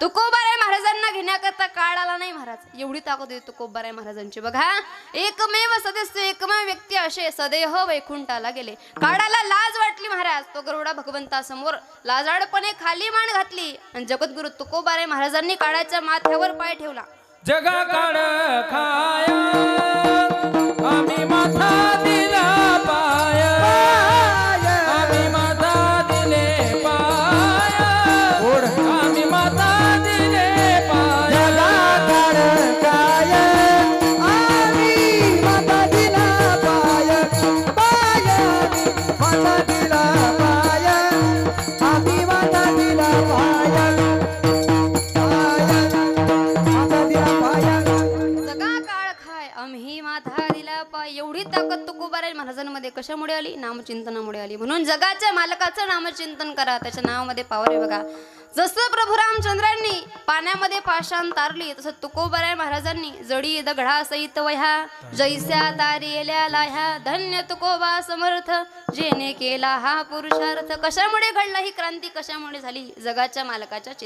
तुकोबाराय महाराजांना घेण्याकरता काळ आला नाही महाराज. एवढी ताकद होती तुकोबाराय महाराजांची. बघा एकमेव सदस्य एकमेव व्यक्ती असे सदैह वैकुंठाला गेले. काळाला लाज वाटली महाराज. तो गरुडा भगवंतासमोर लाजाडपणे खाली मान घातली आणि जगद्गुरु तुकोबाराय महाराजांनी काळाच्या माथ्यावर पाय ठेवला. जगा काळ खा आम्ही पाय एवढी ताकद तुकोबाराय महाराजांमध्ये कशामुळे आली? नामचिंतनामुळे आली. म्हणून जगाच्या मालकाचं नामचिंतन करा. त्याच्या नावामध्ये पावर आहे बघा. जसं प्रभू रामचंद्रांनी पाण्यामध्ये पाषाण तारली तसं तुकोबाराय महाराजांनी. जडी दगडा सहित वह्या. जैस्या तारेल्या लाह्या. धन्य तुकोबा समर्थ. जेने केला हा पुरुषार्थ. कशामुळे घडला ही क्रांती? कशामुळे झाली? जगाच्या मालकाच्या